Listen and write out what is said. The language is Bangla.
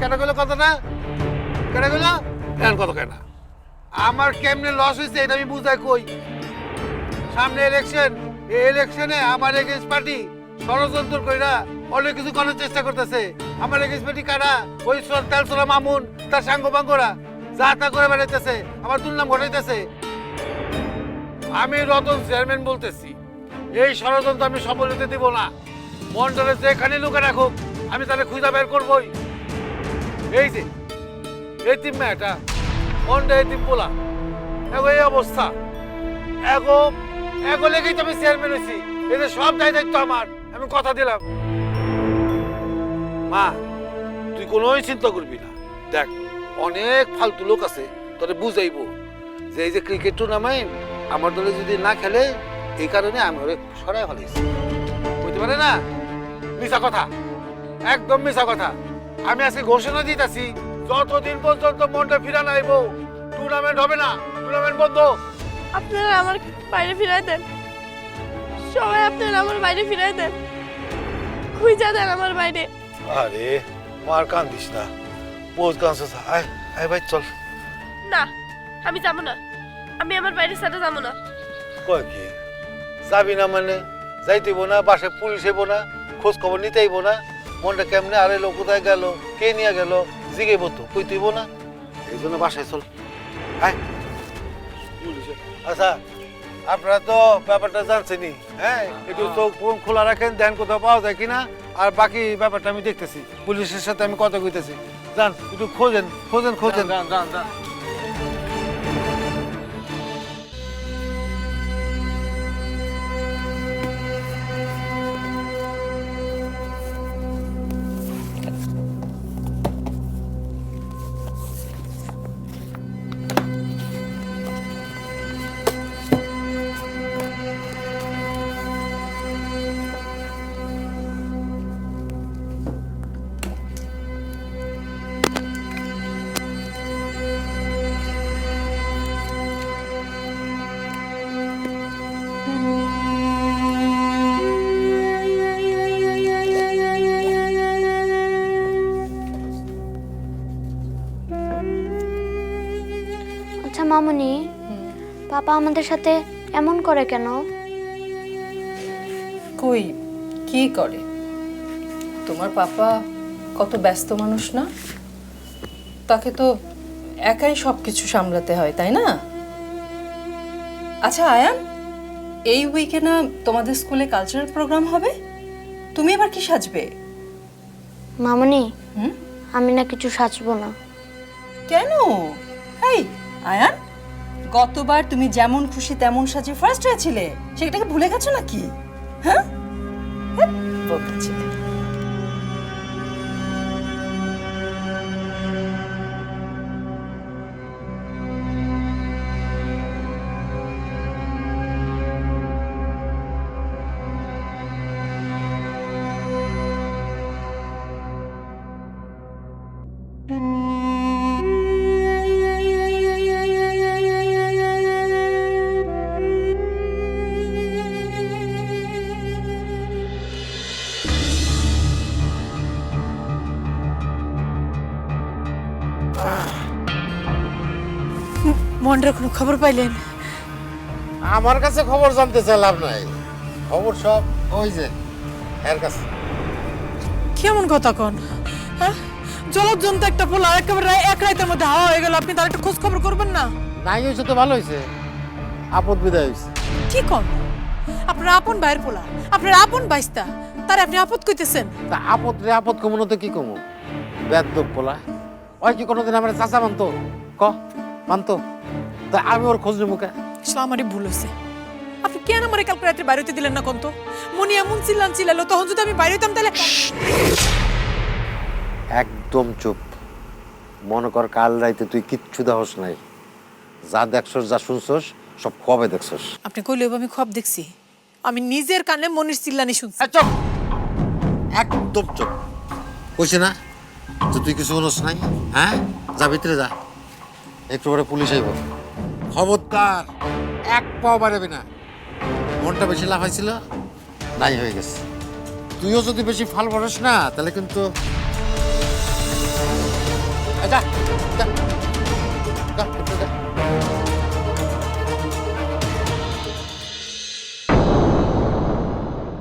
কেটা গেলো কত না কেটা গেলো কেন কত কেন আমার কেমনে লস হয়েছে এটা আমি বুঝাই কই? সামনে ইলেকশন এই ইলেকশনে আমার এগেন্স্ট পার্টি ষড়যন্ত্র কইরা অনেক কিছু করার চেষ্টা করতেছে। আমার এগেন্স্ট পার্টি কারা? ওই তেলসোলা মামুন তার সাঙ্গ বাঙ্গরা যা তা করে বেড়াইতেছে আমার দুর্নাম ঘটাইতেছে। আমি রতন চেয়ারম্যান বলতেছি এই ষড়যন্ত্র আমি সফল হতে দিব না। মন্ডলে যেখানে লুকে রাখুক আমি তাহলে খুঁজে বের করবই। এই যে এই তিন মেয়েটা মন্ডে এই তিন পোলা। এগো, এই অবস্থা। এগো এগো লেগেই তো আমি চেয়ারম্যান হয়েছি। এদের সব দায় দায়িত্ব আমার, আমি কথা দিলাম। মা, তুই কোনোই চিন্তা করবি না। দেখ, অনেক ফালতু লোক আছে, তোরে বুঝাইবো। যে এই যে ক্রিকেট টুর্নামেন্ট আমার দলে যদি না খেলে, এই কারণে আমি ওরে সরাই ফেলেছি বুঝতে পারে না? মিশা কথা। একদম মিশা কথা। আমি আজকে ঘোষণা দিতেছি যতদিন পর্যন্ত মনটা ফিরা নাইব টুর্নামেন্ট হবে না টুর্নামেন্ট বন্ধ। আপনারা আমার বাইরে ফিরাই দেন। সবাই আপনারা আমার বাইরে ফিরাই দেন। খুঁজা দেন আমার বাইরে। আরে মার কান কান্দিস না। বোঝ কাঁদছিস আয় আয় ভাই চল। না আমি যাব না। আমি আমার বাইরে সাথে যাব না। কয় কি? যাবি না মানে? যাইতেইব না বাসায় পুলিশ হইব না খোঁজ খবর নিতেইব না। মনটা কেমনে আরে লোক কোথায় গেল? কে নিয়ে গেল? জিগেইব তো কইতেইব না এই জন্য বাসায় চল। আয়। আচ্ছা আপনারা তো ব্যাপারটা জানছেনই হ্যাঁ? একটু চোখ ফোন খোলা রাখেন ধ্যান কোথাও পাওয়া যায় কিনা। আর বাকি ব্যাপারটা আমি দেখতেছি। পুলিশের সাথে আমি কথা কইতেছি। যান একটু খোঁজেন খোঁজেন খোঁজেন। যান যান যান। মামুনি পাপা আমাদের সাথে এমন করে কেন? কই কি করে? তোমার পাপা কত ব্যস্ত মানুষ না? তাকে তো একাই সব কিছু সামলাতে হয় তাই না? আচ্ছা আয়ান এই উইকে না তোমাদের স্কুলে কালচারাল প্রোগ্রাম হবে? তুমি এবার কি সাজবে? মামনি হুম? আমি না কিছু সাজবো না। কেন? এই আয়ান গতবার তুমি যেমন খুশি তেমন সাজে ফার্স্ট হয়েছিলে সেটাকে ভুলে গেছো নাকি? হ্যাঁ? হ্যাঁ, মন্ডার কোনো খবর পাইলেন? আমার কাছে খবর জানতে চাই লাভ নাই। খবর সব ওই যে এর কাছে। কেমন কথা কন? হ্যাঁ? জলজন্ত একটা পোলা একেবারে এক রাতের মধ্যে হাওয়া হয়ে গেল আপনি তার একটা খোঁজ খবর করবেন না? নাই হয়েছে তো ভালো হয়েছে। আপদ বিদায় হয়েছে। কি কন? আপনার আপন ভাইয়ের পোলা আপনার আপন বাইস্তা তার আপনি আপদ কইতেছেন? তা আপদ রে আপদ কমু তো কি কমু বেদ পোলা। ওই কি কোনোদিন আমার চাচা মানতো? ক? মানতো? তা আমি ওর খোঁজ নেব কে? আসলে আমারই ভুল হয়েছে আপনি কেন আমার কালকে রাত্রে বাইরে হইতে দিলেন না কোন তো মনি এমন চিল্লান চিল্লালো তখন যদি আমি বাইরে হইতাম তাহলে একদম চুপ। মনে কর কাল রাইতে তুই কিচ্ছু দেহস নাই। যা দেখছস যা শুনছস সব কবে দেখছস। আপনি কইলে আমি খব দেখছি। আমি নিজের কানে মনির চিল্লানি শুনছি। চুপ! একদম চুপ। কইছে না? যে তুই কিছু বলছ নাই? হ্যাঁ? যা ভিতরে যা। একটু পরে পুলিশ আইব। খবরদার এক পাও বাড়াবি না। মনটা বেশি লাভ লাফাইছিল নাই হয়ে গেছে। তুইও যদি বেশি ফাল ভরস না তাহলে কিন্তু যা যা, যা।